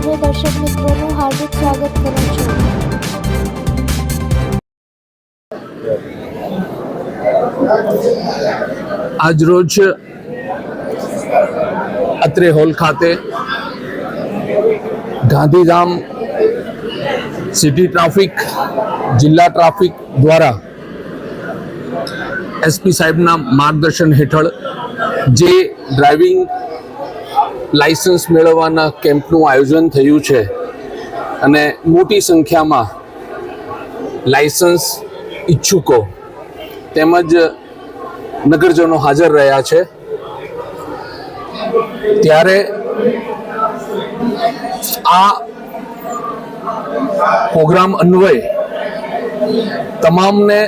સર્વે દર્શક મિત્રોનું હાર્દિક સ્વાગત કરું છું. આજરોજ અત્રે હોલ ખાતે ગાંધીધામ સિટી ટ્રાફિક, જિલ્લા ટ્રાફિક દ્વારા એસપી સાહેબના માર્ગદર્શન હેઠળ જે ડ્રાઇવિંગ લાયસન્સ મેળવવાના કેમ્પનું આયોજન થયું છે. અને મોટી સંખ્યામાં લાઇસન્સ ઈચ્છુકો તેમજ નગરજનો હાજર રહ્યા છે. ત્યારે આ પ્રોગ્રામ અન્વયે તમામને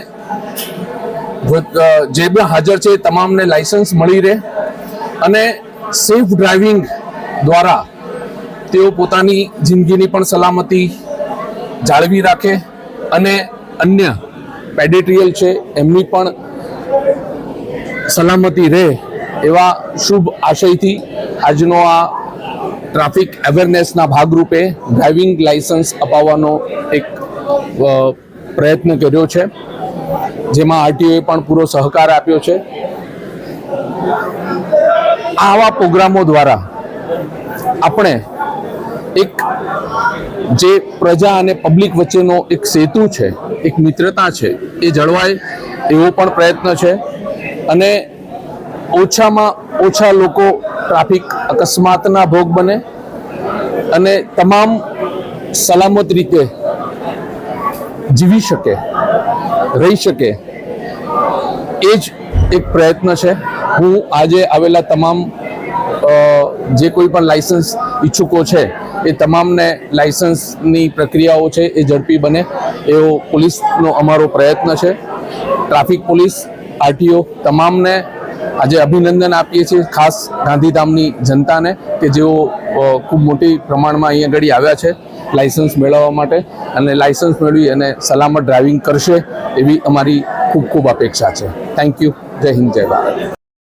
જે બી હાજર છે તમામને લાઇસન્સ મળી રહે અને સેફ ડ્રાઇવિંગ દ્વારા તેઓ પોતાની જિંદગીની પણ સલામતી જાળવી રાખે અને અન્ય પેડેટ્રીયલ છે, એમની પણ સલામતી રહે એવા શુભ આશયથી આજનો આ ટ્રાફિક અવેરનેસના ભાગરૂપે ડ્રાઇવિંગ લાયસન્સ અપાવવાનો એક પ્રયત્ન કર્યો છે, જેમાં આરટીઓએ પણ પૂરો સહકાર આપ્યો છે. આવા પ્રોગ્રામો દ્વારા આપણે એક જે પ્રજા અને પબ્લિક વચ્ચેનો એક સેતુ છે, એક મિત્રતા છે, એ જળવાય એવો પણ પ્રયત્ન છે. અને ઓછામાં ઓછા લોકો ટ્રાફિક અકસ્માતના ભોગ બને અને તમામ સલામત રીતે જીવી શકે, રહી શકે, એ જ એક પ્રયત્ન છે. હું આજે આવેલા તમામ જે કોઈ પણ લાયસન્સ ઈચ્છુકો છે, એ તમામને લાયસન્સની પ્રક્રિયાઓ છે એ ઝડપી બને. એવો પોલીસનો અમારો પ્રયત્ન છે. ટ્રાફિક પોલીસ, આરટીઓ તમામને આજે અભિનંદન આપીએ છીએ, ખાસ ગાંધીધામની જનતાને કે જેઓ ખૂબ મોટી પ્રમાણમાં અહીંયા આગળ આવ્યા છે લાયસન્સ મેળવવા માટે અને લાયસન્સ મેળવી અને સલામત ડ્રાઇવિંગ કરશે એવી અમારી ખૂબ ખૂબ અપેક્ષા છે. થેન્ક યુ જય હિન્દ, જય ભારત.